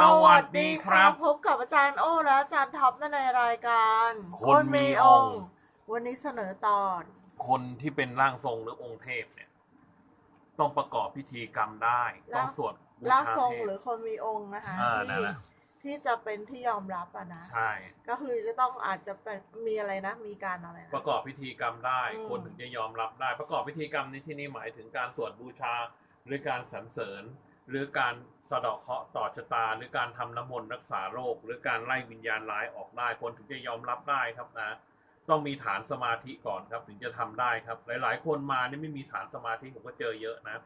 สวัสดีครับ พบกับอาจารย์โอ้และอาจารย์ท็อปในรายการคนมีองค์ วันนี้เสนอตอน คนที่เป็นร่างทรงหรือองค์เทพเนี่ย ต้องประกอบพิธีกรรมได้ ต้องสวดบูล่าชาทรงเทพหรือคนมีองค์นะคะอ่าที่นั่นแหละ ที่จะเป็นที่ยอมรับอะนะ ใช่ ก็คือจะต้องอาจจะเป็นมีอะไรนะ มีการอะไรนะ ประกอบพิธีกรรมได้ อืม คนถึงจะยอมรับได้ ประกอบพิธีกรรมในที่นี้หมายถึงการสวดบูชา หรือการสรรเสริญ หรือการ สะเดาะเคราะห์ต่อชะตา หรือการทำน้ำมนต์รักษาโรค หรือการไล่วิญญาณร้ายออกได้คนถึงจะยอมรับได้ครับนะ ต้องมีฐานสมาธิก่อนครับ ถึงจะทำได้ครับ หลาย ๆ คนมานี่ไม่มีฐานสมาธิผมก็เจอเยอะนะ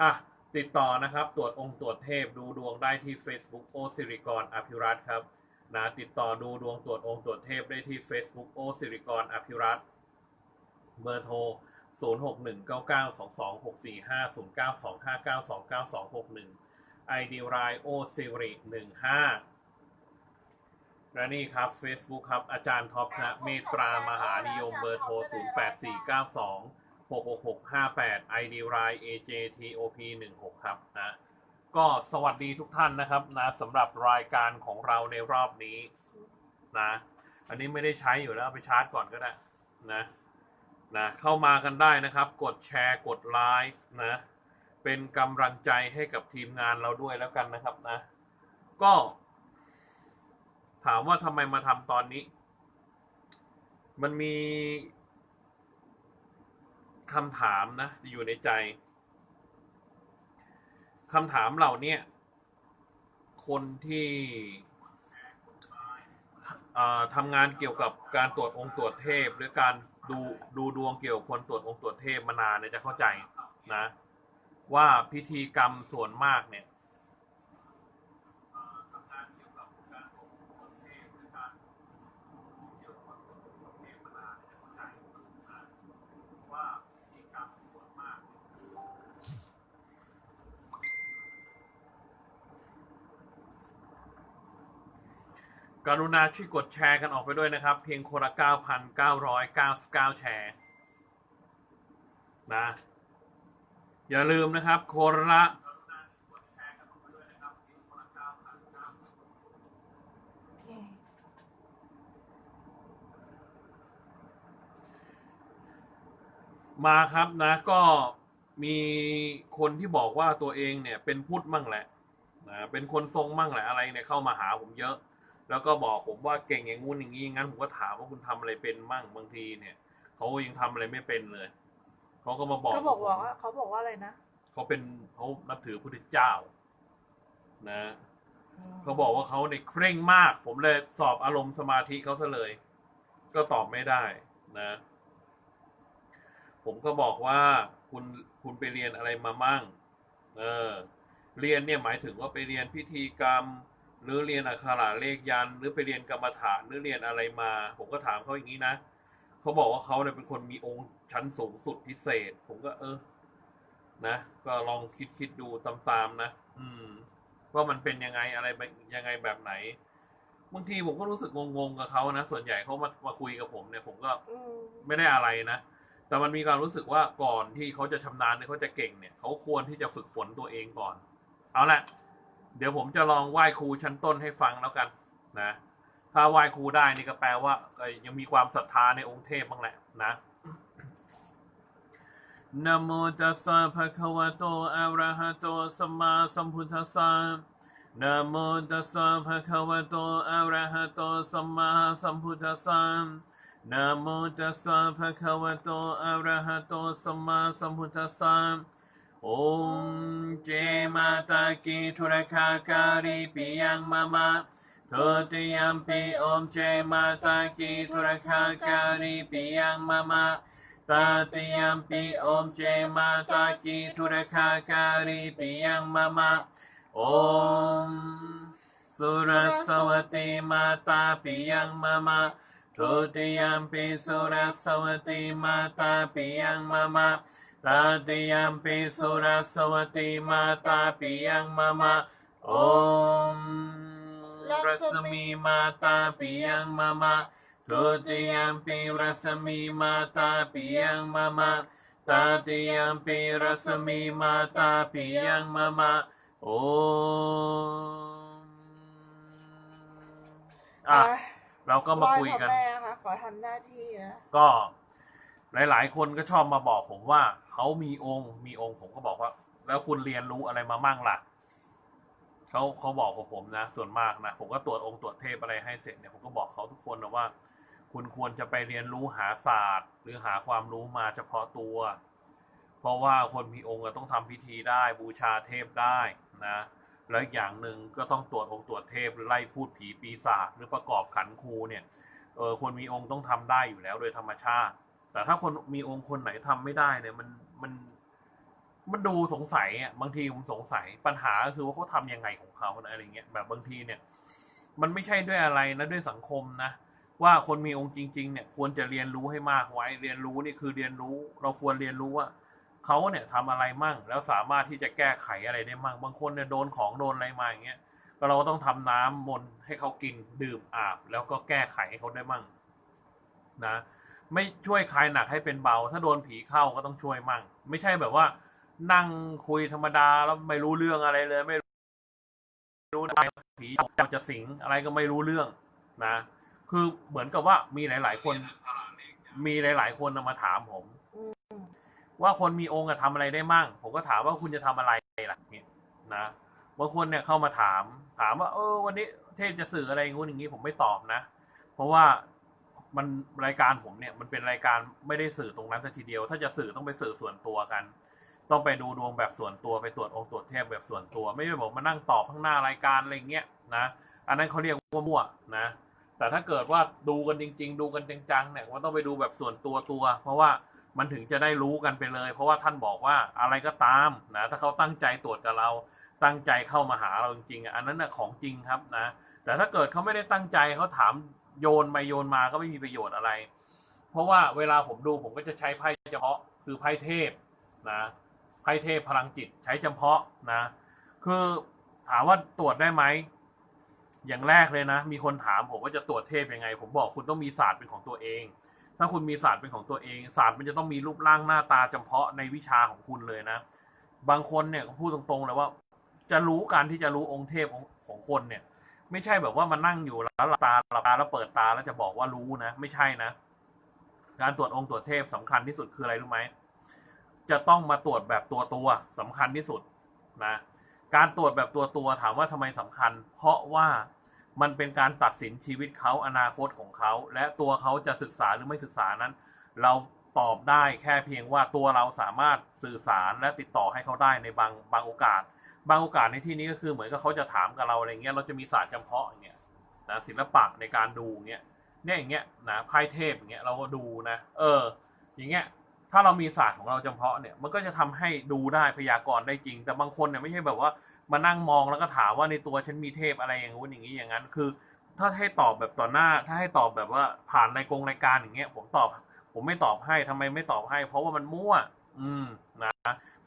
อะติดต่อนะครับตรวจองค์ตรวจเทพดูดวงได้ที่ Facebook โอสิริกรอภิรัตครับนะติดต่อดูดวงตรวจองค์ตรวจเทพได้ที่ Facebook โอสิริกรอภิรัตเบอร์โทร 0 6 1 9 9 2 2 6 4 5 0 9 2 5 9 2 9 2 6 1 ID รายโอสิริ15และนี่ครับ Facebook ครับ อาจารย์ท็อปนะเมตตามหานิยมเบอร์โทร 0 8 4 9 2 66658 ID ราย AJTOP 16ครับนะก็สวัสดีทุกท่านนะครับนะสำหรับรายการของเราในรอบนี้นะอันนี้ไม่ได้ใช้อยู่แล้วไปชาร์จก่อนก็ได้นะนะเข้ามากันได้นะครับ กดแชร์กดไลค์นะ เป็นกำลังใจให้กับทีมงานเราด้วยแล้วกันนะครับนะ ก็ ถามว่าทำไมมาทำตอนนี้ มันมีคำถามนะอยู่ในใจคำถามเหล่านี้คนที่ทำงานเกี่ยวกับการตรวจองค์ตรวจเทพ หรือการดูดูดวงเกี่ยวกับคนตรวจองค์ตรวจเทพมานานเนี่ยจะเข้าใจนะ ว่าพิธีกรรมส่วนมากเนี่ยกรุณาช่วยกดแชร์กันออกไปด้วยนะครับ เพียงคนละ 9,999 แชร์ นะ อย่าลืมนะครับ คนละมาครับนะก็มีคนที่บอกว่าตัวเองเนี่ยเป็นพุทธมั่งแหละนะเป็นคนทรงมั่งแหละอะไรเนี่ยเข้ามาหาผมเยอะ แล้วก็บอกผมว่าเก่งอย่างงู้นอย่างนี้งั้นผมก็ถามว่าคุณทำอะไรเป็นมั่งบางทีเนี่ยเขายังทำอะไรไม่เป็นเลย เขาก็มาบอกเขาบอกผมว่าเขาบอกว่าอะไรนะเขาเป็นเขานับถือพระพุทธเจ้า นะเขาบอกว่าเขาเนี่ยเคร่งมาก ผมเลยสอบอารมณ์สมาธิเขาซะเลย ก็ตอบไม่ได้นะ ผมก็บอกว่าคุณคุณไปเรียนอะไรมามั่ง เออ เรียนเนี่ยหมายถึงว่าไปเรียนพิธีกรรม หรือเรียนอักขระเลขยันต์หรือไปเรียนกรรมฐานหรือเรียนอะไรมา ผมก็ถามเขาอย่างนี้นะ เขาบอกว่าเขาเนี่ยเป็นคนมีองค์ชั้นสูงสุดพิเศษ ผมก็ เออ นะ ก็ลองคิดคิดดูตามๆนะ อืม ว่ามันเป็นยังไงอะไรแบบยังไงแบบไหน บางทีผมก็รู้สึกงงๆกับเขานะ ส่วนใหญ่เขามามาคุยกับผมเนี่ย ผมก็อืมไม่ได้อะไรนะ แต่มันมีความรู้สึกว่าก่อนที่เขาจะชำนาญเนี่ยเขาจะเก่งเนี่ย เขาควรที่จะฝึกฝนตัวเองก่อน เอาละเดี๋ยวผมจะลองไหว้ครูชั้นต้นให้ฟังแล้วกัน นะ ถ้าไหว้ครูได้นี่ก็แปลว่ายังมีความศรัทธาในองค์เทพบ้างแหละนะนะโมตัสสะภะคะวะโตอะระหะโตสัมมาสัมพุทธัสสะนะโมตัสสะภะคะวะโตอะระหะโตสัมมาสัมพุทธัสสะนะโมตัสสะภะคะวะโตอะระหะโตสัมมาสัมพุทธัสสะ Om Jai Mata Ki Turaka Kari Piyang Mama Totiyampi Om Jai Mata Ki Turaka Kari Piyang Mama Tatiyampi Om Jai Mata Ki Turaka Kari โทติยมปีอมเจมาตากีทุรคาการีปิยังมามาตาติยมปีอมเจมาตากีทุรคาการีปิยังมามาอมสุรสวัติมาตาปิยังมามาทุติยมปีสุรสวัติมาตาปิยังมามาตาติยมปีสุรสวัติมาตาปิยังมามาอม รัศมีมาตาปิยังมะมะทุติยมปีรัศมีมาตาปิยังมะมะตาติยมปีรัศมีมาตาปิยังมะมะโออะเราก็มาคุยกันขอทำหน้าที่นะก็หลาย ๆ คนก็ชอบมาบอกผมว่าเขามีองค์ มีองค์ผมก็บอกว่า แล้วคุณเรียนรู้อะไรมามั่งล่ะ เขาเขาบอกกับผมนะ ส่วนมากนะผมก็ตรวจองค์ตรวจเทพอะไรให้เสร็จเนี่ยผมก็บอกเขาทุกคนนะว่า คุณควรจะไปเรียนรู้หาศาสตร์ หรือหาความรู้มาเฉพาะตัว เพราะว่าคนมีองค์อะต้องทำพิธีได้บูชาเทพได้นะแล้วอย่างหนึ่งก็ต้องตรวจองค์ตรวจเทพไล่พูดผีปีศาจหรือประกอบขันครูเนี่ยเออคนมีองค์ต้องทำได้อยู่แล้วโดยธรรมชาติ แต่ถ้าคนมีองค์คนไหนทำไม่ได้เนี่ยมันมัน มันดูสงสัยอะบางทีผมสงสัยปัญหาก็คือว่าเขาทำยังไงของเขานะอะไรเงี้ยแบบบางทีเนี่ย มันไม่ใช่ด้วยอะไรนะด้วยสังคมนะว่าคนมีองค์จริง ๆ เนี่ยควรจะเรียนรู้ให้มากไว้ เรียนรู้นี่คือเรียนรู้ เราควรเรียนรู้ว่าเขาเนี่ยทำอะไรมั่ง แล้วสามารถที่จะแก้ไขอะไรได้มั่ง บางคนเนี่ยโดนของโดนอะไรมาอย่างเงี้ยก็เราก็ต้องทำน้ำมนให้เขากินดื่มอาบ แล้วก็แก้ไขให้เขาได้มั่ง นะ ไม่ช่วยคลายหนักให้เป็นเบา ถ้าโดนผีเข้าก็ต้องช่วยมั่ง ไม่ใช่แบบว่า นั่งคุยธรรมดาแล้วไม่รู้เรื่องอะไรเลย ไม่รู้นะผีจะสิงอะไรก็ไม่รู้เรื่องนะคือเหมือนกับว่ามีหลาย ๆ คน มีหลาย ๆ คนน่ะมาถามผมอืมว่าคนมีองค์อะทำอะไรได้มั่ง ผมก็ถามว่าคุณจะทำอะไรล่ะเนี่ยนะบางคนเนี่ยเข้ามาถาม ถามว่า เออ วันนี้เทพจะสื่ออะไรงู้นอย่างนี้ผมไม่ตอบนะ เพราะว่ามันรายการผมเนี่ยมันเป็นรายการไม่ได้สื่อตรงนั้นสัทีเดียว ถ้าจะสื่อต้องไปสื่อส่วนตัวกัน ต้องไปดูดวงแบบส่วนตัวไปตรวจองค์ตรวจเทพแบบส่วนตัว ไม่ใช่บอกมานั่งตอบข้างหน้ารายการอะไรเงี้ยนะอันนั้นเขาเรียกว่ามั่วนะ แต่ถ้าเกิดว่าดูกันจริง ๆ ดูกันจังๆเนี่ยมันต้องไปดูแบบส่วนตัวตัว เพราะว่ามันถึงจะได้รู้กันไปเลย เพราะว่าท่านบอกว่าอะไรก็ตามนะถ้าเขาตั้งใจตรวจกับเราตั้งใจเข้ามาหาเราจริงๆอันนั้นน่ะของจริงครับนะแต่ถ้าเกิดเขาไม่ได้ตั้งใจเขาถามโยนไปโยนมาก็ไม่มีประโยชน์อะไร เพราะว่าเวลาผมดูผมก็จะใช้ไพ่เฉพาะคือไพ่เทพนะ ไพ่เทพพลังจิตใช้เฉพาะนะ คือถามว่าตรวจได้ไหม อย่างแรกเลยนะ มีคนถามผมว่าจะตรวจเทพยังไง ผมบอกคุณต้องมีศาสตร์เป็นของตัวเอง ถ้าคุณมีศาสตร์เป็นของตัวเองศาสตร์มันจะต้องมีรูปร่างหน้าตาเฉพาะในวิชาของคุณเลยนะ บางคนเนี่ยพูดตรงๆเลยว่า จะรู้การที่จะรู้องค์เทพของของคนเนี่ย ไม่ใช่แบบว่ามานั่งอยู่แล้วหลับตาหลับตาแล้วเปิดตาแล้วจะบอกว่ารู้นะ ไม่ใช่นะ การตรวจองค์ตรวจเทพสำคัญที่สุดคืออะไรรู้ไหม จะต้องมาตรวจแบบตัวตัวสำคัญที่สุดนะการตรวจแบบตัวตัวถามว่าทำไมสำคัญ เพราะว่ามันเป็นการตัดสินชีวิตเขาอนาคตของเขา และตัวเขาจะศึกษาหรือไม่ศึกษานั้น เราตอบได้แค่เพียงว่าตัวเราสามารถสื่อสารและติดต่อให้เขาได้ในบางบางโอกาส บางโอกาสในที่นี้ก็คือเหมือนกับเขาจะถามกับเราอะไรเงี้ยเราจะมีศาสตร์จำเพาะอย่างเงี้ยนะศิลปะในการดูเงี้ยเนี่ยอย่างเงี้ยนะไพ่เทพอย่างเงี้ยเราก็ดูนะ เออ อย่างเงี้ย ถ้าเรามีศาสตร์ของเราจำเพาะเนี่ยมันก็จะทำให้ดูได้พยากรณ์ได้จริง แต่บางคนเนี่ยไม่ใช่แบบว่ามานั่งมองแล้วก็ถามว่าในตัวฉันมีเทพอะไรอย่างงู้นอย่างนี้อย่างนั้น คือ ถ้าให้ตอบแบบต่อหน้า ถ้าให้ตอบแบบว่าผ่านในกรงรายการอย่างเงี้ย ผมตอบ ผมไม่ตอบให้ทำไมไม่ตอบให้ เพราะว่ามันมั่ว อืมนะ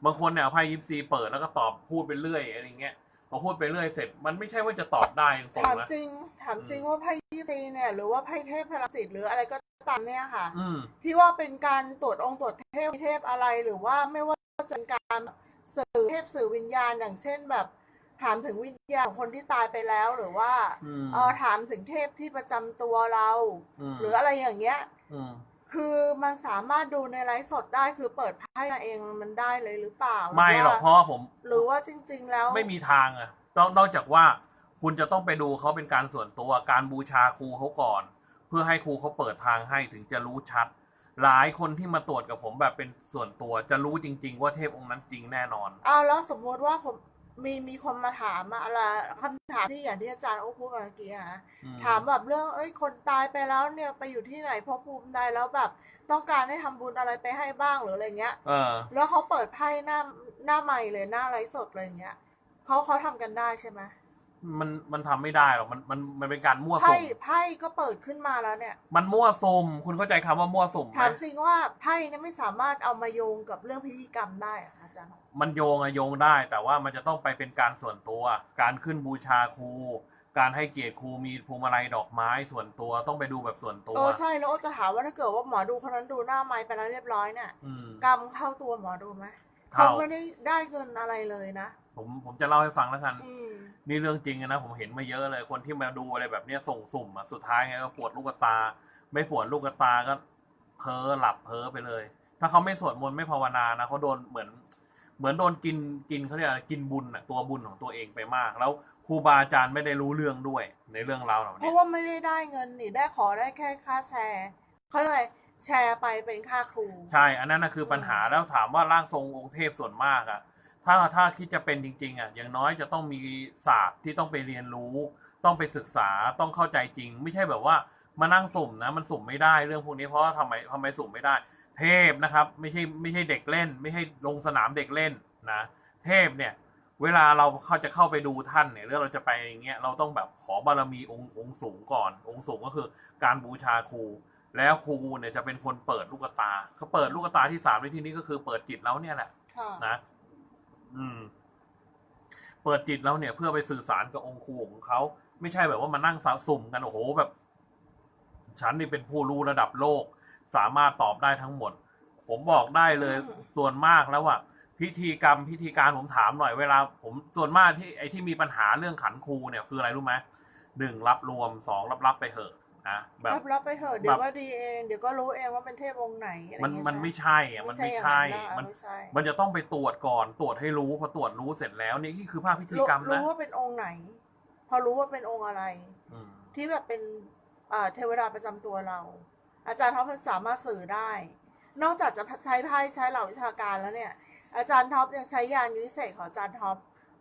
บางคนเนี่ยไพ่ยิปซีเปิดแล้วก็ตอบพูดไปเรื่อยอะไรเงี้ย พอพูดไปเรื่อยเสร็จ มันไม่ใช่ว่าจะตอบได้ตรงถามๆนะจริง ถามจริงว่าไพ่ยี่ตีเนี่ย หรือว่าไพ่เทพพลังจิตหรืออะไรก็ตามเนี่ยค่ะ อืม พี่ว่าเป็นการตรวจองค์ตรวจเทพเทพอะไรหรือว่าไม่ว่าจะเป็นการสื่อเทพสื่อวิญญาณอย่างเช่นแบบ ถามถึงวิญญาณของคนที่ตายไปแล้วหรือว่าอืมเออถามถึงเทพที่ประจำตัวเรา มหรืออะไรอย่างเงี้ยอืม คือมันสามารถดูในไลฟ์สดได้คือเปิดไพ่มาเองมันได้เลยหรือเปล่าไม่หรอกเพราะว่าผม หรือว่าจริง ๆ แล้ว ไม่มีทางอะต้องนอกจากว่าคุณจะต้องไปดูเขาเป็นการส่วนตัวการบูชาครูเขาก่อน เพื่อให้ครูเขาเปิดทางให้ถึงจะรู้ชัด หลายคนที่มาตรวจกับผมแบบเป็นส่วนตัวจะรู้จริง ๆ ว่าเทพองค์นั้นจริงแน่นอนอ้าวแล้วสมมติว่าผม มีมีคนมาถามอะอะไรคำถามที่อย่างที่อาจารย์โอ้พูดมาเมื่อกี้อะนะ อืถามแบบเรื่องเอ้ยคนตายไปแล้วเนี่ยไปอยู่ที่ไหนพบภูมิใดแล้วแบบ ต้องการให้ทำบุญอะไรไปให้บ้างหรืออะไรเงี้ย เออ แล้วเขาเปิดไพ่หน้าหน้าใหม่เลยหน้าไลฟ์สดเลยอย่างเงี้ยเขาเขาทำกันได้ใช่ไหม มันมันทำไม่ได้หรอกมันมันมันเป็นการมั่วไพ่สุมไพ่ก็เปิดขึ้นมาแล้วเนี่ยมันมั่วสุมคุณเข้าใจคำว่ามั่วสุมไหมถามจริงว่าไพ่เนี่ยไม่สามารถเอามาโยงกับเรื่องพิธีกรรมได้อะอาจารย์มันโยงอะโยงได้ แต่ว่ามันจะต้องไปเป็นการส่วนตัว การขึ้นบูชาครู การให้เกียรติครูมีพวงมาลัยดอกไม้ส่วนตัวต้องไปดูแบบส่วนตัว เออใช่แล้วโอ้จะถามว่าถ้าเกิดว่าหมอดูคนนั้นดูหน้าไม้ไปแล้วเรียบร้อยเนี่ยอืมกรรมเข้าตัวหมอดูไหมเข้าเขาไม่ได้ได้เงินอะไรเลยนะ ผมผมจะเล่าให้ฟังแล้วกัน อืม นี่เรื่องจริงนะผมเห็นมาเยอะเลยคนที่มาดูอะไรแบบเนี้ยส่งสุ่มอะสุดท้ายไงก็ปวดลูกตา ไม่ปวดลูกตาก็เพ้อหลับเพ้อไปเลย ถ้าเขาไม่สวดมนต์ไม่ภาวนานะเขาโดนเหมือน เหมือนโดนกินกินเขาเรียกอะไรกินบุญอะตัวบุญของตัวเองไปมาก แล้วครูบาอาจารย์ไม่ได้รู้เรื่องด้วยในเรื่องราวเหล่าเพนี้ราะว่าไม่ได้ได้เงินนี่ได้ขอได้แค่ค่าแชร์เขาเลยแชร์ไปเป็นค่าครู ใช่ อันนั้นนะคือปัญหาแล้วถามว่าร่างทรงองค์เทพส่วนมากอะ ถ้าถ้าคิดจะเป็นจริง ๆอะอย่างน้อยจะต้องมีศาสตร์ที่ต้องไปเรียนรู้ ต้องไปศึกษาต้องเข้าใจจริง ไม่ใช่แบบว่ามานั่งสุ่มนะมันสุ่มไม่ได้เรื่องพวกนี้เพราะว่าทำไมทำไมสุ่มไม่ได้ เทพนะครับ ไม่ใช่ไม่ใช่เด็กเล่น ไม่ใช่ลงสนามเด็กเล่นนะเทพเนี่ยเวลาเราเขาจะเข้าไปดูท่านเนี่ยหรือเราจะไปอย่างเงี้ยเราต้องแบบขอบารมีองค์องค์สูงก่อน องค์สูงก็คือการบูชาครู แล้วครูเนี่ยจะเป็นคนเปิดลูกตาเขาเปิดลูกตาที่สามในที่นี้ก็คือเปิดจิตแล้วเนี่ยแหละค่ะนะ อืม เปิดจิตแล้วเนี่ยเพื่อไปสื่อสารกับองค์ครูของเขา ไม่ใช่แบบว่ามานั่งสะสุ่มกันโอ้โหแบบ ฉันนี่เป็นผู้รู้ระดับโลก สามารถตอบได้ทั้งหมด ผมบอกได้เลยส่วนมากแล้วว่าพิธีกรรมพิธีการผมถามหน่อยเวลา ผมส่วนมากที่ไอ้ที่มีปัญหาเรื่องขันครูเนี่ยคืออะไรรู้ไหมหนึ่งรับรวมสองรับรับไปเหอะ นะแบบรับรับไปเถอะเดี๋ยวก็ดีเอง เดี๋ยวก็รู้เองว่าเป็นเทพองค์ไหนอะไรมันเงี้ยมันไม่ใช่อะมันไม่ใช่อย่างมันไม่ใช่มันจะต้องไปตรวจก่อนตรวจให้รู้พอตรวจรู้เสร็จแล้วนี่นี่คือภาคพิธีกรรมรู้นะรู้ว่าเป็นองค์ไหน พอรู้ว่าเป็นองค์อะไรอืมที่แบบเป็นอ่าเทวดาประจำตัวเรา อาจารย์ท็อปสามารถสื่อได้ นอกจากจะใช้ไพ่ใช้เหล่าวิชาการแล้วเนี่ย อาจารย์ท็อปยังใช้ยานวิเศษของอาจารย์ท็อป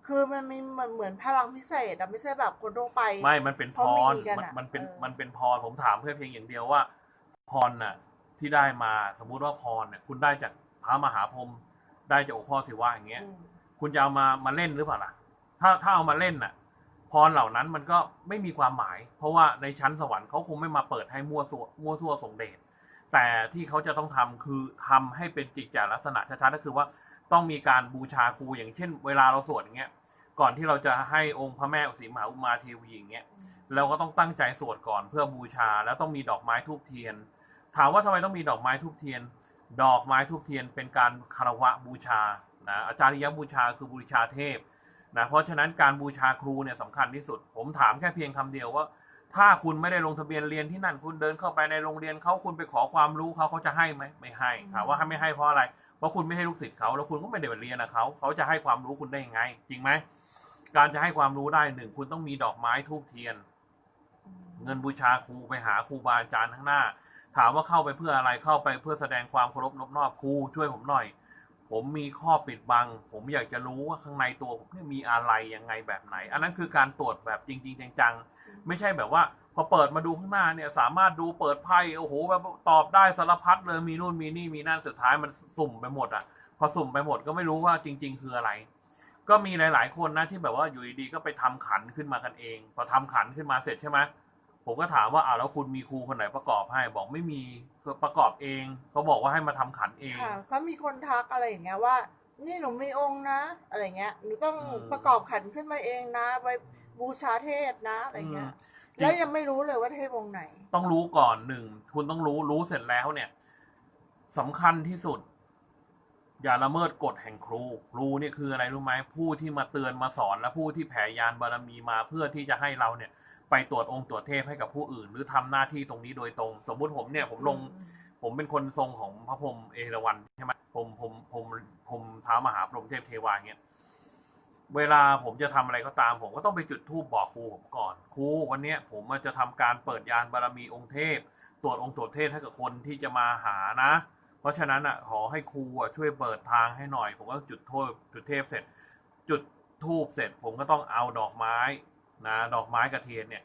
คือมันมีเหมือนเหมือนพลังพิเศษอะไม่ใช่แบบคนทั่วไป ไม่ มันเป็นพเขามีรกันมันอะมันเป็น เออ มันเป็นพร ผมถามเพื่อเพียงอย่างเดียวว่า พรน่ะ ที่ได้มา สมมุติว่าพรเนี่ย คุณได้จากพระมหาพรหมได้จากองค์พ่อศิวะอย่างเงี้ย อืมคุณจะเอามา มาเล่นหรือเปล่าล่ะ ถ้า ถ้าเอามาเล่นน่ะ พรเหล่านั้นมันก็ไม่มีความหมาย เพราะว่าในชั้นสวรรค์เขาคงไม่มาเปิดให้มั่วซั่วมั่วทั่วสงเดช แต่ที่เขาจะต้องทำคือทำให้เป็นกิจจลักษณะชัดๆก็คือว่าต้องมีการบูชาครูอย่างเช่น เวลาเราสวดอย่างเงี้ย ก่อนที่เราจะให้องค์พระแม่อุสีมหาอุมาเทวีอย่างเงี้ยเราก็ต้องตั้งใจสวดก่อนเพื่อบูชา แล้วต้องมีดอกไม้ทูบเทียน ถามว่าทำไมต้องมีดอกไม้ทูบเทียน ดอกไม้ทูบเทียนเป็นการคารวะบูชานะอาจาริยบูชาคือบูชาเทพนะเพราะฉะนั้นการบูชาครูเนี่ยสำคัญที่สุด ผมถามแค่เพียงคำเดียวว่า ถ้าคุณไม่ได้ลงทะเบียนเรียนที่นั่นคุณเดินเข้าไปในโรงเรียนเขาคุณไปขอความรู้เขาเขาจะให้ไหมไม่ให้ถามว่าให้ไม่ให้เพราะอะไรเพราะคุณไม่ให้ลูกศิษย์เขาแล้วคุณก็ไม่ได้ไปเรียนกับเขาเขาจะให้ความรู้คุณได้ยังไง จริงไหม การจะให้ความรู้ได้หนึ่งคุณต้องมีดอกไม้ทูบเทียน เงินบูชาครูไปหาครูบาอาจารย์ข้างหน้า ถามว่าเข้าไปเพื่ออะไรเข้าไปเพื่อแสดงความเคารพนอบนอบครูช่วยผมหน่อย ผมมีข้อปิดบัง ผมอยากจะรู้ว่าข้างในตัวผมเนี่ยมีอะไรยังไงแบบไหน อันนั้นคือการตรวจแบบจริง ๆ จังๆ ไม่ใช่แบบว่า พอเปิดมาดูข้างหน้าเนี่ย สามารถดูเปิดไพ่โอ้โหแบบตอบได้สารพัดเลยมีนู่นมีนี่มีนั่นสุดท้ายมันสุ่มไปหมดอะพอสุ่มไปหมดก็ไม่รู้ว่าจริง ๆ คืออะไร ก็มีหลาย ๆ คนนะที่แบบว่าอยู่ดีๆก็ไปทำขันขึ้นมากันเอง พอทำขันขึ้นมาเสร็จใช่ไหมผมก็ถามว่าอ้าวแล้วคุณมีครูคนไหนประกอบให้ บอกไม่มีคือประกอบเองเขาบอกว่าให้มาทำขันเองค่ะก็มีคนทักอะไรอย่างเงี้ยว่า นี่หนูมีองค์นะ อะไรเงี้ยหนูต้องอืมประกอบขันขึ้นมาเองนะไปบูชาเทพนะอะไรเงี้ยอืมแล้วยังไม่รู้เลยว่าเทพองค์ไหน ต้องรู้ก่อนหนึ่งคุณต้องรู้รู้เสร็จแล้วเนี่ยสำคัญที่สุด อย่าละเมิดกฎแห่งครู ครูเนี่ยคืออะไรรู้ไหมผู้ที่มาเตือนมาสอนและผู้ที่แผ่ยานบารมีมาเพื่อที่จะให้เราเนี่ย ไปตรวจองค์ตรวจเทพให้กับผู้อื่น หรือทำหน้าที่ตรงนี้โดยตรง สมมุติผมเนี่ยผมลงผมเป็นคนทรงของพระพรหมเอราวัณใช่ไหมผมผมผมผมท้ามหาพรหมเทพเทวาเงี้ยเวลาผมจะทำอะไรก็ตาม ผมก็ต้องไปจุดธูปบอกครูผมก่อนครูวันเนี้ยผมจะทำการเปิดยานบารมีองค์เทพ ตรวจองค์ตรวจเทพให้กับคนที่จะมาหานะ เพราะฉะนั้นอะขอให้ครูอะช่วยเปิดทางให้หน่อย ผมก็จุดโทษจุดเทพเสร็จ จุดทูบเสร็จ ผมก็ต้องเอาดอกไม้นะดอกไม้กระเทียนเนี่ย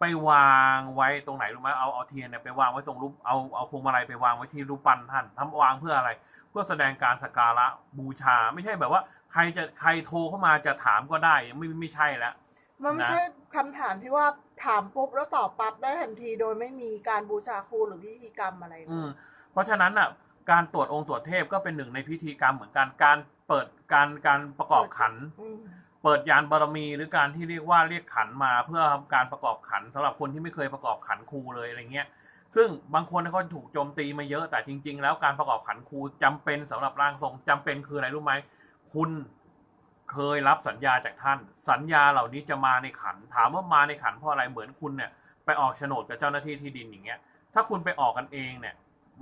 ไปวางไว้ตรงไหนรู้ไหมเอาเอาเทียนเนี่ยไปวางไว้ตรงรูปเอาเอาพวงมาลัยไปวางไว้ที่รูปปั้นท่านทำวางเพื่ออะไร เพื่อแสดงการสักการะบูชา ไม่ใช่แบบว่า ใครจะใครโทรเข้ามาจะถามก็ได้ไม่ไม่ใช่แล้วมันไม่นะใช่คำถามที่ว่าถามปุ๊บแล้วตอบปั๊บได้ทันทีโดยไม่มีการบูชาครูหรือพิธีกรรมอะไรเลยอืมเพราะฉะนั้นอะ การตรวจองค์ตรวจเทพก็เป็นหนึ่งในพิธีกรรมเหมือนกันการเปิดการการประกอบขัน อืมเปิดยานบารมีหรือการที่เรียกว่าเรียกขันมาเพื่อทำการประกอบขันสำหรับคนที่ไม่เคยประกอบขันครูเลยอะไรเงี้ย ซึ่งบางคนเขาถูกโจมตีมาเยอะแต่จริง ๆ แล้วการประกอบขันครูจำเป็นสำหรับร่างทรงจำเป็นคืออะไรรู้ไหมคุณเคยรับสัญญาจากท่าน สัญญาเหล่านี้จะมาในขัน ถามว่ามาในขันเพราะอะไรเหมือนคุณเนี่ย ไปออกโฉนดกับเจ้าหน้าที่ที่ดินอย่างเงี้ย ถ้าคุณไปออกกันเองเนี่ย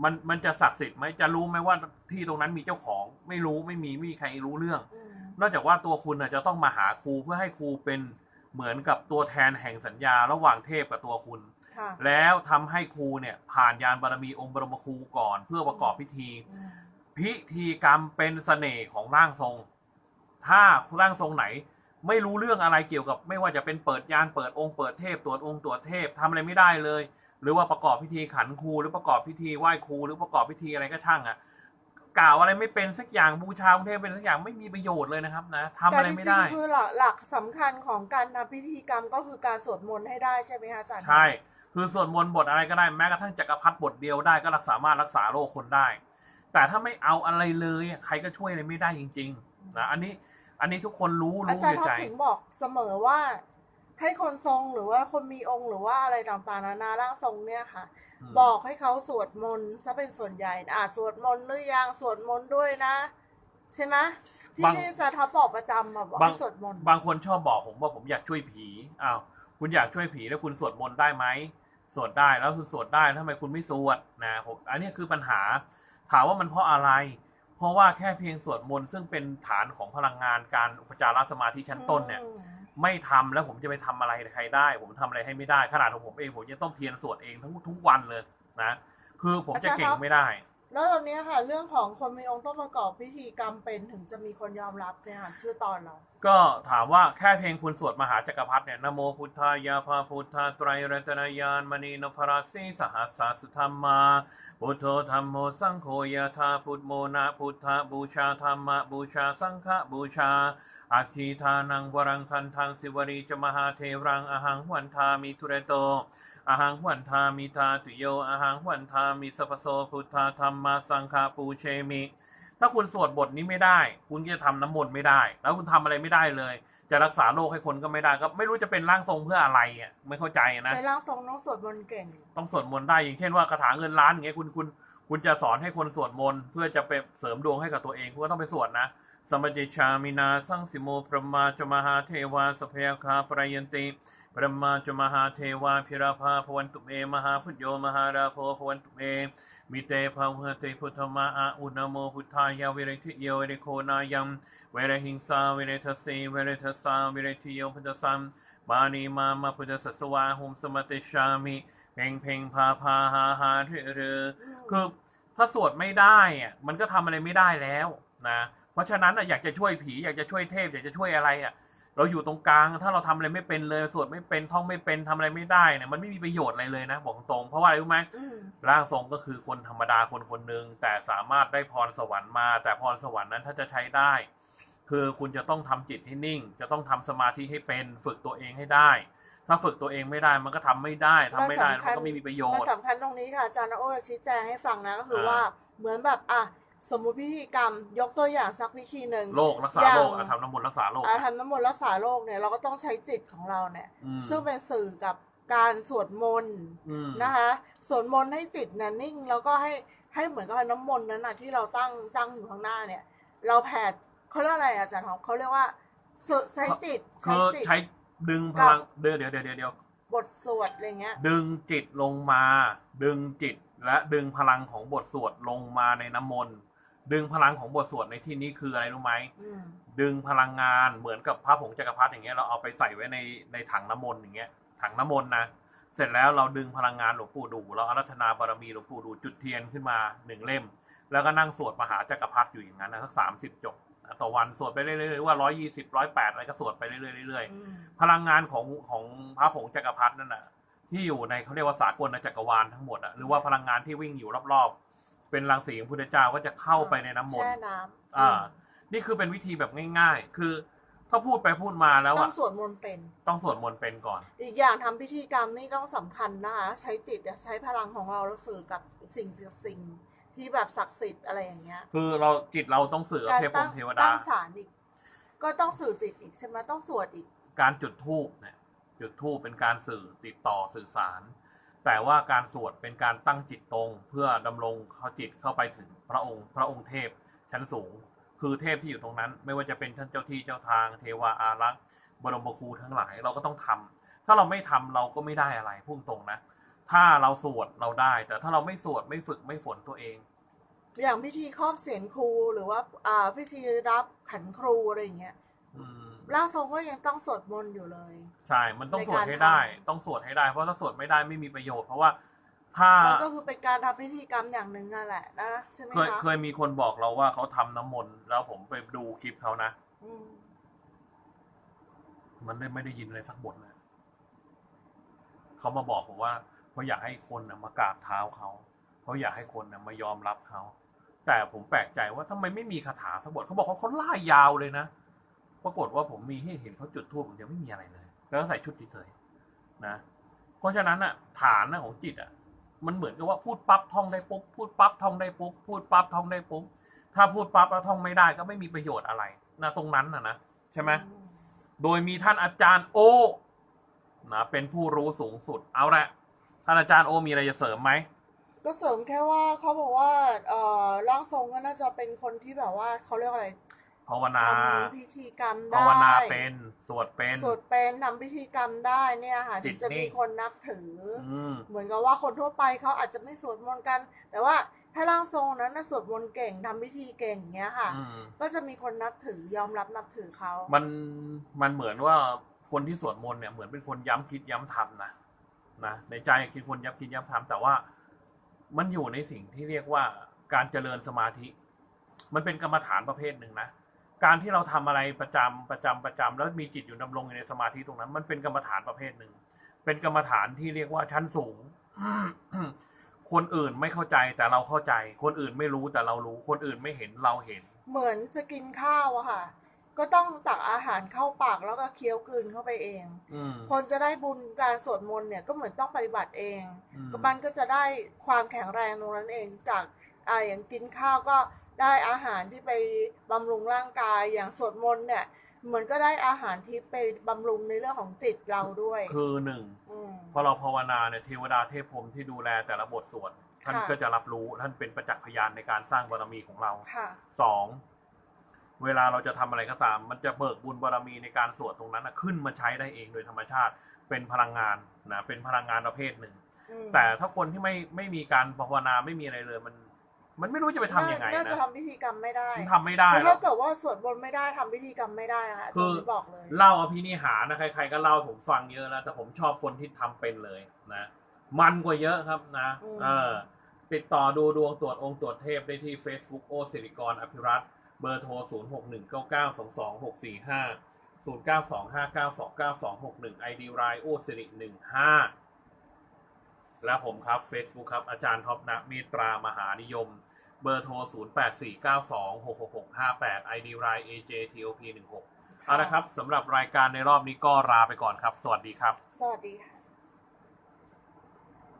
มันมันจะศักดิ์สิทธิ์ไหมจะรู้ไหมว่าที่ตรงนั้นมีเจ้าของ ไม่รู้ไม่มีไม่มีใครรู้เรื่องอืมนอกจากว่าตัวคุณน่ะจะต้องมาหาครูเพื่อให้ครูเป็นเหมือนกับตัวแทนแห่งสัญญาระหว่างเทพกับตัวคุณ ค่ะ แล้วทำให้ครูเนี่ย ผ่านยานบารมีองค์บรมครูก่อนเพื่อประกอบพิธีอืมพิธีกรรมเป็นเสน่ห์ของร่างทรง ถ้าร่างทรงไหน ไม่รู้เรื่องอะไรเกี่ยวกับ ไม่ว่าจะเป็นเปิดยานเปิดองค์เปิดเทพตรวจองค์ตรวจเทพทำอะไรไม่ได้เลย หรือว่าประกอบพิธีขันครูหรือประกอบพิธีไหว้ครูหรือประกอบพิธีอะไรก็ช่างอะ่ะกล่าวอะไรไม่เป็นสักอย่างบูชาองค์เทพเป็นสักอย่างไม่มีประโยชน์เลยนะครับนะทำแต่อะไรจไม่ริงได้ๆคือหลักหลักสำคัญของการทำพิธีกรรมก็คือการสวดมนต์ให้ได้ใช่ไหมคะอาจารย์ใช่คือสวดมนต์บทอะไรก็ได้แม้กระทั่งจักรพรรดิบทเดียวได้ก็สามารถรักษาโรคคนได้ แต่ถ้าไม่เอาอะไรเลยใครก็ช่วยอะไรไม่ได้จริง ๆนะอันนี้อันนี้ทุกคนรู้อารู้จารอย์ยู่ท็อปใจถึงบอกเสมอว่า ให้คนทรงหรือว่าคนมีองค์หรือว่าอะไรต่างๆนานาร่างทรงเนี่ยค่ะมบอกให้เขาสวดมนต์ซะเป็นส่วนใหญ่อ่าสวดมนต์หรือยังสวดมนต์ด้วยนะ ใช่ไหมที่นี่อาจารย์ท็อปบอกประจำอะบอกให้สวดมนต์บางคนชอบบอกผมว่าผมอยากช่วยผีอ้าวคุณอยากช่วยผีแล้วคุณสวดมนต์ได้ไหมสวดได้แล้วคุณสวดได้ทำไมคุณไม่สวดนะผมอันนี้คือปัญหา ถามว่ามันเพราะอะไร เพราะว่าแค่เพียงสวดมนต์ซึ่งเป็นฐานของพลังงานการอุปจารสมาธิชั้นต้นเนี่ย อืม ไม่ทำแล้วผมจะไปทำอะไรใครได้ ผมทำอะไรให้ไม่ได้ขนาดของผมเองผมยังต้องเพียรสวดเองทั้งทุกวันเลยนะ คือผมจะเก่งไม่ได้ แล้วตอนนี้ค่ะ เรื่องของคนมีองค์ต้องประกอบพิธีกรรมเป็นถึงจะมีคนยอมรับเนี่ยค่ะชื่อตอนเรา ก็ถามว่าแค่เพลงคุณสวดมหาจักรพรรดิเนี่ยนโมพุทธายาภาพุทธาไตรรัตนายานมณีนพราสีสหัสสาสุธรรมาพุทโธธรรมโมสังโฆยาธาพุทโมนะพุทธบูชาธรรมะบูชาสังฆบูชาอาคีทานังวรังคันทังสิวรีจมหาเทรังอหังวันทามิทุเรโตอาหังวันทามิทาตุโยอาหังวันทามิสัพโสพุทธาธรรมาสังฆาปูเชมิ ถ้าคุณสวดบทนี้ไม่ได้ คุณจะทำน้ำมนต์ไม่ได้ แล้วคุณทำอะไรไม่ได้เลย จะรักษาโรคให้คนก็ไม่ได้ก็ไม่รู้จะเป็นร่างทรงเพื่ออะไรอะไม่เข้าใจนะในร่างทรงต้องสวดมนต์เก่ง ต้องสวดมนต์ได้อย่างเช่นว่าคาถาเงินล้านอย่างเงี้ยคุณคุณคุณจะสอนให้คนสวดมนต์เพื่อจะไปเสริมดวงให้กับตัวเองคุณก็ต้องไปสวดนะ สัมปจิชามินาสังสิโมพระมาจมหาเทวาสพยาคาปรยันติพระมาจมหาเทวาพิราภาพวันตุเมมหาพุทโยมหาราโพพวันตุเมมิเตภาเวเตพุทธมาอาอุณโมพุทธายาวิริทิโยวิริโคนายังเวรหิงสาวิริทัสสีเวริทัสสาวิริทิโยพุทธสัมมานีมามาพุทธสัสวาหุมสมติชามิเพลงเพลงพาพาฮาฮาเรือรือคือถ้าสวดไม่ได้อะมันก็ทำอะไรไม่ได้แล้วนะ เพราะฉะนั้นอะอยากจะช่วยผีอยากจะช่วยเทพอยากจะช่วยอะไรอะเราอยู่ตรงกลาง ถ้าเราทำอะไรไม่เป็นเลยสวดไม่เป็นท่องไม่เป็นทำอะไรไม่ได้เนี่ยมันไม่มีประโยชน์อะไรเลยนะบอกตรง เพราะว่าอะไรรู้ไหมอืมร่างทรงก็คือคนธรรมดาคนคนหนึ่งแต่สามารถได้พรสวรรค์มา แต่พรสวรรค์นั้นถ้าจะใช้ได้ คือคุณจะต้องทำจิตให้นิ่ง จะต้องทำสมาธิให้เป็นฝึกตัวเองให้ได้ ถ้าฝึกตัวเองไม่ได้มันก็ทำไม่ได้ทำไม่ได้แล้วมันก็ไม่มีประโยมันชน์สำคัญตรงนี้ค่ะอาจารย์โอ้ชี้แจงให้ฟังนะก็คืออ่าว่าเหมือนแบบอะ สมมุติพิธีกรรมยกตัวอย่างสักวิธีหนึ่ง โรครักษาอย่างโรคอะทำน้ำมนต์รักษาโรค อาทำน้ำมนต์รักษาโรคเนี่ยเราก็ต้องใช้จิตของเราเนี่ย อืม ซึ่งเป็นสื่อกับการสวดมนต์อืมนะคะสวดมนต์ให้จิตน่ะนิ่ง แล้วก็ให้ให้เหมือนกับน้ำมนต์นั้นน่ะที่เราตั้งตั้งอยู่ข้างหน้าเนี่ย เราแผดเขาเรียกอะไรอาจารย์ครับเขาเรียกว่าสุใช้จิตใช้คือจิต ใช้ดึงพลังเดี๋ยวเดี๋ยวเดี๋ยวเดี๋ยวเดี๋ยว บทสวดอะไรเงี้ย ดึงจิตลงมา ดึงจิตและดึงพลังของบทสวดลงมาในน้ำมนต์ ดึงพลังของบทสวดในที่นี้คืออะไรรู้ไหม อืมดึงพลังงานเหมือนกับพระผงจักรพรรดิอย่างเงี้ยเราเอาไปใส่ไว้ในในถังน้ำมนต์อย่างเงี้ยถังน้ำมนต์นะเสร็จแล้วเราดึงพลังงานหลวงปู่ดูเราอารัธนาบารมีหลวงปู่ดูจุดเทียนขึ้นมาหนึ่งเล่ม แล้วก็นั่งสวดมหาจักรพรรดิอยู่อย่างนั้นนะสักสามสิบจบนะต่อวันสวดไปเรื่อยๆหรือว่าร้อยยี่สิบร้อยแปดอะไรก็สวดไปเรื่อยๆเรื่อยๆอืมพลังงานของของพระผงจักรพรรดินั่นน่ะที่อยู่ในเขาเรียกว่าสากลในจักรวาลทั้งหมดอะหรือว่าพลังงานที่วิ่งอยู่รอบๆ เป็นรังสีของพุทธเจ้าก็จะเข้าไปในน้ำมนแช่ต์น้ำอ่า นี่คือเป็นวิธีแบบง่าย ๆ คือถ้าพูดไปพูดมาแล้วต้ออะงสวดมนต์เป็น ต้องสวดมนต์เป็นก่อน อีกอย่างทำพิธีกรรมนี่ต้องสำคัญนะคะใช้จิตอะใช้พลังของเราแล้วสื่อกับสิ่งสิ่งที่แบบศักดิ์สิทธิ์อะไรอย่างเงี้ยคือเราจิตเราต้องสื่อกับการเทพพรตั้หงมเทวดา ตั้งศาลอีก ก็ต้องสื่อจิตอีกใช่ไหมต้องสวดอีก การจุดธูปเนี่ยจุดธูปเป็นการสื่อติดต่อสื่อสาร แต่ว่าการสวดเป็นการตั้งจิตตรง เพื่อดำรงเข้าจิตเข้าไปถึงพระองค์พระองค์เทพชั้นสูงคคือเทพที่อยู่ตรงนั้น ไม่ว่าจะเป็นท่านเจ้าที่เจ้าทางเทวาอารักษ์บรมครูทั้งหลายเราก็ต้องทำถ้าเราไม่ทำเราก็ไม่ได้อะไรพุ่งตรงนะ ถ้าเราสวดเราได้ แต่ถ้าเราไม่สวดไม่ฝึกไม่ฝนตัวเอง อย่างพิธีครอบเสียนครูหรือว่า อ่าพิธีรับขันครูอะไรอย่างเงี้ย อืม ร่างทรงก็ยังต้องสวดมนต์อยู่เลย ใช่ มันต้องในสวดการให้ได้ทำต้องสวดให้ได้ เพราะถ้าสวดไม่ได้ไม่มีประโยชน์ เพราะว่าถ้ามันก็คือเป็นการทำพิธีกรรมอย่างหนึ่งนั่นแหละนะใช่ไหมเคยคะเคยมีคนบอกเราว่าเขาทำน้ำมนต์แล้วผมไปดูคลิปเขานะ อืมมันได้ไม่ได้ยินอะไรสักบทเลย เขามาบอกผมว่าเขาอยากให้คนนะมากราบเท้าเขาเขาอยากให้คนนะมายอมรับเขา แต่ผมแปลกใจว่าทำไมไม่มีคาถาสักบทเขาบอกเขาเขาล่ายยาวเลยนะ ปรากฏว่าผมมีให้เห็นเขาจุดทูบผมยังไม่มีอะไรเลย แล้วใส่ชุดเฉยๆนะ เพราะฉะนั้นอะฐานนะของจิตอะ มันเหมือนกับว่าพูดปั๊บท่องได้ปุ๊บพูดปั๊บท่องได้ปุ๊บพูดปั๊บท่องได้ปุ๊บถ้าพูดปั๊บแล้วท่องไม่ได้ก็ไม่มีประโยชน์อะไรนะตรงนั้นนะนะใช่ไหมอืมโดยมีท่านอาจารย์โอนะเป็นผู้รู้สูงสุดเอาละท่านอาจารย์โอมีอะไรจะเสริมไหมก็เสริมแค่ว่าเขาบอกว่าเอ่อร่างทรงก็น่าจะเป็นคนที่แบบว่าเขาเรียกอะไร ภาวนา ทำพิธีกรรมได้ภาวนาเป็น สวดเป็น สวดเป็นทำพิธีกรรมได้เนี่ยค่ะจิถึตงจะนิ่มีง คนนับถือออืม เหมือนกับว่าคนทั่วไปเขาอาจจะไม่สวดมนต์กัน แต่ว่าถ้าร่างทรงนั้นนะสวดมนต์เก่งทำพิธีเก่งอย่างเงี้ยค่ะ อืม ก็จะมีคนนับถือยอมรับนับถือเขามันมันเหมือนว่าคนที่สวดมนต์เนี่ยเหมือนเป็นคนย้ำคิดย้ำทำนะนะในใจคิดคนย้ำคิดย้ำทำแต่ว่ามันอยู่ในสิ่งที่เรียกว่าการเจริญสมาธิ มันเป็นกรรมฐานประเภทหนึ่งนะ การที่เราทำอะไรประจำประจำประจำแล้วมีจิตอยู่ดำรงอยู่ในสมาธิตรงนั้น มันเป็นกรรมฐานประเภทหนึ่ง เป็นกรรมฐานที่เรียกว่าชั้นสูง คนอื่นไม่เข้าใจแต่เราเข้าใจ คนอื่นไม่รู้แต่เรารู้ คนอื่นไม่เห็นเราเห็น เหมือนจะกินข้าวอะค่ะ ก็ต้องตักอาหารเข้าปากแล้วก็เคี้ยวกลืนเข้าไปเอง อืม คนจะได้บุญการสวดมนต์เนี่ยก็เหมือนต้องปฏิบัติเอง อืมก็มันก็จะได้ความแข็งแรงตรงนั้นเองจากอ่าอย่างกินข้าวก็ ได้อาหารที่ไปบำรุงร่างกายอย่างสวดมนต์เนี่ย เหมือนก็ได้อาหารที่ไปบำรุงในเรื่องของจิตเราด้วย คือหนึ่งมพอเราภาวนาเนี่ยเทวดาเทพพรหมที่ดูแลแต่ละบทสวดท่านค่ะ ก็จะรับรู้ท่านเป็นประจักษ์พยานในการสร้างบารมีของเราค่ะ สองเวลาเราจะทำอะไรก็ตาม มันจะเบิกบุญบารมีในการสวดตรงนั้นนะขึ้นมาใช้ได้เองโดยธรรมชาติ เป็นพลังงานนะเป็นพลังงานประเภทหนึ่ง อืมแต่ถ้าคนที่ไม่ไม่มีการภาวนาไม่มีอะไรเลย มัน มันไม่รู้จะไปทำยังไงน่าจะนะทำพิธีกรรมไม่ได้มันทำไม่ได้คือหรอถ้าก เกิดว่าสวดมนต์ไม่ได้ทำพิธีกรรมไม่ได้นะคะคือ ตรงนี้บอกเลย เล่าอภินิหารนะใคร ๆ ก็เล่าให้ผมฟังเยอะแล้วแต่ผมชอบคนที่ทำเป็นเลยนะ มันกว่าเยอะครับนะเออติดต่อดูดวงตรวจองค์ตรวจเทพได้ที่ Facebook โอสิริกรอภิรัตน์เบอร์โทร 0 6 1 9 9 2 2 6 4 5 0 9 2 5 9 2 9 2 6 1 ID รายโอสิริ15 และผมครับ Facebook ครับ อาจารย์ท็อปนะมีตรามหานิยม เบอร์โทร 0 8 4 9 2 6 6 6 5 8 ID ราย AJTOP 16 เอาละครับสำหรับรายการในรอบนี้ก็ลาไปก่อนครับ สวัสดีครับ สวัสดีค่ะ